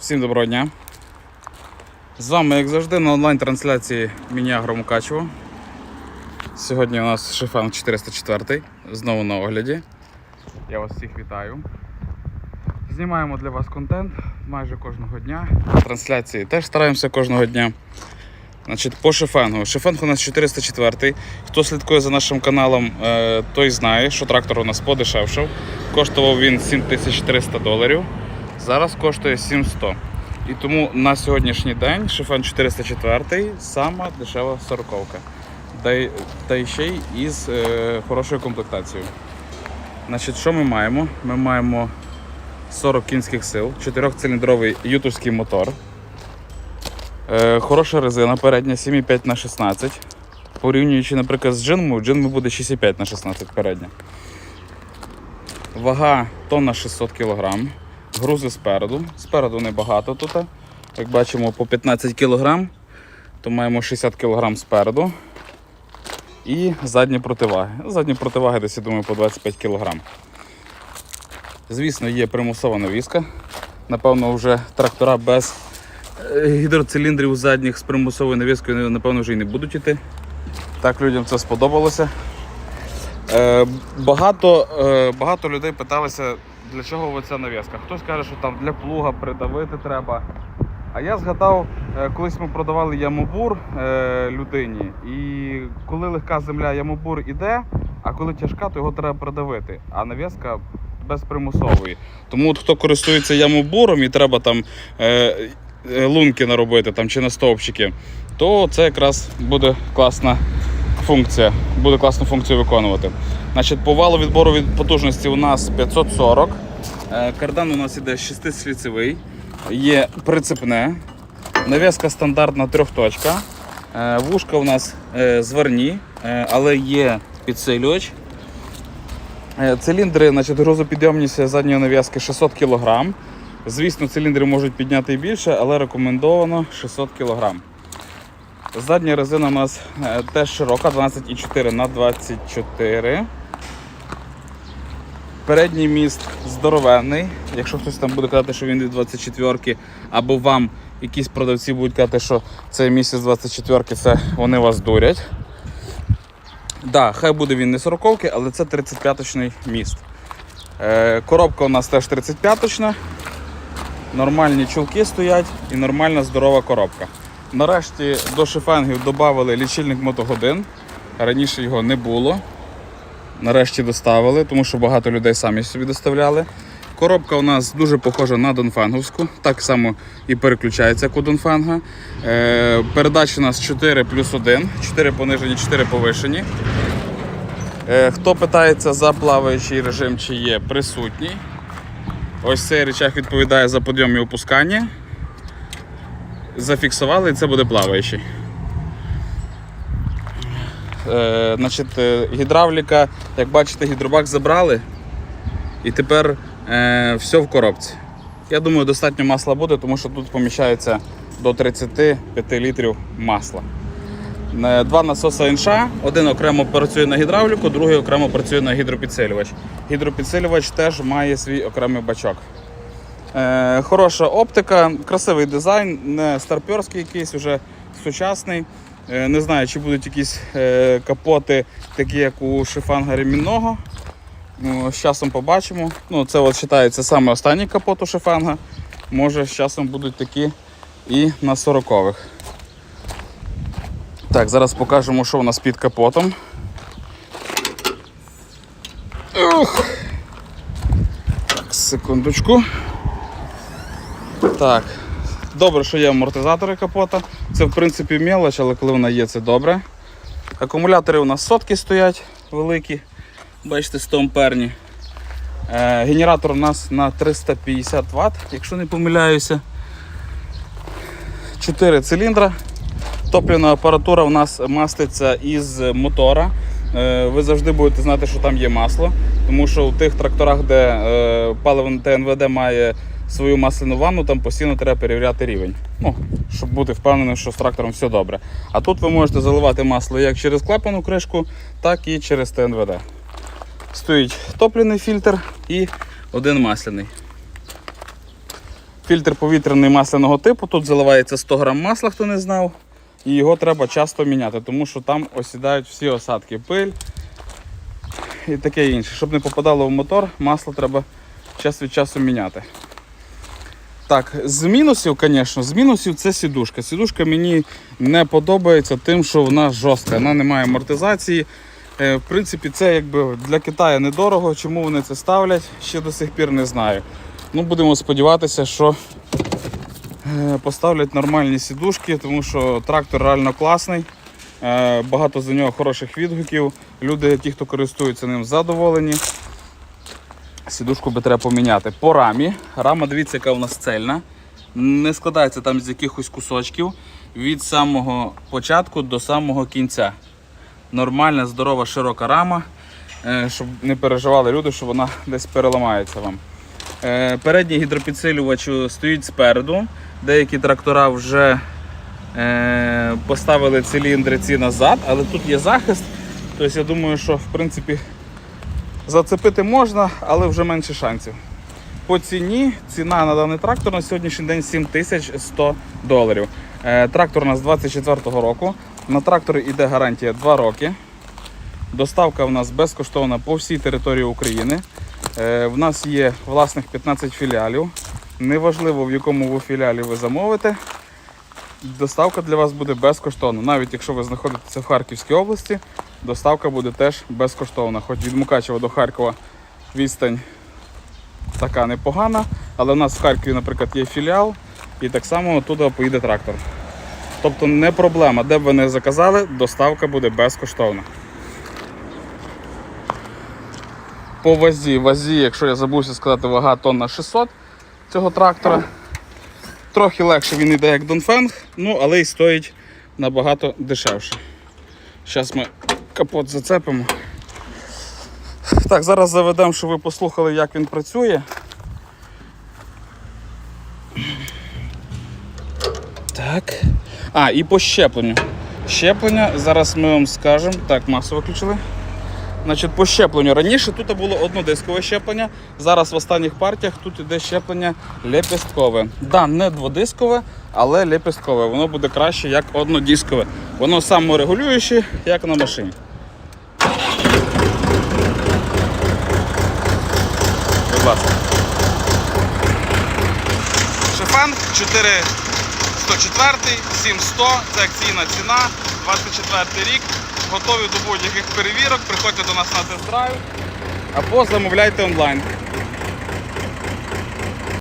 Всім доброго дня. З вами, як завжди, на онлайн-трансляції Міні-Агро Мукачево. Сьогодні у нас Шефан 404 знову на огляді. Я вас всіх вітаю. Знімаємо для вас контент майже кожного дня. Трансляції теж стараємося кожного дня. Значить, по шефенгу. Шефенг у нас 404. Хто слідкує за нашим каналом, е, той знає, що трактор у нас подешевшав. Коштував він 7300 доларів. Зараз коштує 700. І тому на сьогоднішній день шифен 404 сама дешева сороковка. Та, ще й із е, хорошою комплектацією. Значить, що ми маємо? Ми маємо 40 кінських сил, 4-циліндровий ютовський мотор. Е, хороша резина передня 7,5 на 16. Порівнюючи, наприклад, з джинмою, джинми буде 6,5 на 16 передня. Вага тонна 600 кг. Грузи спереду. Спереду небагато тут. Як бачимо, по 15 кг, то маємо 60 кг спереду. І задні противаги. Задні противаги десь, я думаю, по 25 кг. Звісно, є примусова навіска. Напевно, вже трактора без е, гідроциліндрів задніх з примусовою навіскою, напевно, вже і не будуть іти. Так людям це сподобалося. Е, багато, е, багато людей питалися, для чого оця нав'язка. Хтось каже, що там для плуга придавити треба. А я згадав, е, колись ми продавали ямобур е, людині, і коли легка земля ямобур іде, а коли тяжка, то його треба придавити. А нав'язка безпримусової. Тому от хто користується ямобуром і треба там е, лунки наробити там, чи на стовпчики, то це якраз буде класна функція. Буде класну функцію виконувати. Значить, по валу відбору від потужності у нас 540. Е, Кардан у нас іде 6-сліцевий, є прицепне. Нав'язка стандартна трьохточка. Е, Вушка у нас е, зварні, але є підсилювач. Циліндри, значить, грузопідйомність задньої нав'язки 600 кг. Звісно, циліндри можуть підняти і більше, але рекомендовано 600 кг. Задня резина у нас е, теж широка, 12,4 на 24. Передній міст здоровенний. Якщо хтось там буде казати, що він від 24 або вам якісь продавці будуть казати, що цей міст з 24 це вони вас дурять. Да, хай буде він не 40 але це 35-точний міст. Е, коробка у нас теж 35-точна. Нормальні чулки стоять і нормальна здорова коробка. Нарешті до шифенгів додали лічильник мотогодин. Раніше його не було. Нарешті доставили, тому що багато людей самі собі доставляли. Коробка у нас дуже похожа на Донфенговську, так само і переключається як у Донфенга. Е, передач у нас 4 плюс 1, 4 понижені, 4 повишені. Е, хто питається за плаваючий режим, чи є присутній. Ось цей речах відповідає за підйом і опускання. Зафіксували і це буде плаваючий. Е, значить, е, гідравліка, як бачите, гідробак забрали. І тепер е, все в коробці. Я думаю, достатньо масла буде, тому що тут поміщається до 35 літрів масла. Е, Два насоси інша, один окремо працює на гідравліку, другий окремо працює на гідропідсилювач. Гідропідсилювач теж має свій окремий бачок. Е, хороша оптика, красивий дизайн, не старперський якийсь, вже сучасний. Е, не знаю, чи будуть якісь е, капоти, такі як у шифанга ремінного. Ну, з часом побачимо. Ну, це от вважається саме останній капот у шифанга. Може, з часом будуть такі і на 40-х. Так, зараз покажемо, що у нас під капотом. Ух. Так, секундочку. Так. Добре, що є амортизатори капота. Це в принципі мелоч, але коли вона є, це добре. Акумулятори у нас сотки стоять великі. Бачите, 100 амперні. Е, генератор у нас на 350 Вт, якщо не помиляюся. 4 циліндра. Топлівна апаратура у нас маститься із мотора. Е, Ви завжди будете знати, що там є масло, тому що у тих тракторах, де е, паливо ТНВД має свою масляну ванну, там постійно треба перевіряти рівень. Ну, щоб бути впевненим, що з трактором все добре. А тут ви можете заливати масло як через клапану кришку, так і через ТНВД. Стоїть топливний фільтр і один масляний. Фільтр повітряний масляного типу. Тут заливається 100 грам масла, хто не знав. І його треба часто міняти, тому що там осідають всі осадки, пиль і таке інше. Щоб не попадало в мотор, масло треба час від часу міняти. Так, з мінусів, звісно, з мінусів це сідушка. Сідушка мені не подобається тим, що вона жорстка, вона не має амортизації. Е, В принципі, це якби для Китаю недорого. Чому вони це ставлять, ще до сих пір не знаю. Ну, будемо сподіватися, що е, поставлять нормальні сідушки, тому що трактор реально класний. Е, Багато за нього хороших відгуків. Люди, ті, хто користуються ним, задоволені. Сідушку би треба поміняти. По рамі. Рама, дивіться, яка у нас цельна. Не складається там з якихось кусочків від самого початку до самого кінця. Нормальна, здорова, широка рама, е, щоб не переживали люди, що вона десь переламається вам. Е, Передній гідропідсилювач стоїть спереду. Деякі трактора вже е, поставили циліндри ці назад, але тут є захист. Тобто я думаю, що в принципі зацепити можна, але вже менше шансів. По ціні ціна на даний трактор на сьогоднішній день 7100 доларів. Е, Трактор у нас 24-го року. На тракторі йде гарантія 2 роки. Доставка в нас безкоштовна по всій території України. Е, В нас є власних 15 філіалів. Неважливо, в якому ви філіалі ви замовите. Доставка для вас буде безкоштовна. Навіть якщо ви знаходитеся в Харківській області, доставка буде теж безкоштовна. Хоч від Мукачева до Харкова відстань така непогана, але в нас в Харкові, наприклад, є філіал, і так само туди поїде трактор. Тобто не проблема, де б ви не заказали, доставка буде безкоштовна. По вазі, вазі, якщо я забувся сказати, вага тонна 600 цього трактора. Трохи легше він йде як Донфенг, ну але й стоїть набагато дешевше. Зараз ми капот зацепимо. Так, зараз заведемо, щоб ви послухали, як він працює. Так. А, і по щепленню. Щеплення, зараз ми вам скажемо. Так, масу виключили. Значить, по щепленню. Раніше тут було однодискове щеплення. Зараз в останніх партіях тут іде щеплення лепесткове. Да, не дводискове, але лепесткове. Воно буде краще, як однодискове. Воно саморегулююче, як на машині. Шефен 4 104, 7100, це акційна ціна, 24 рік. Готові до будь-яких перевірок. Приходьте до нас на тест-драйв або замовляйте онлайн.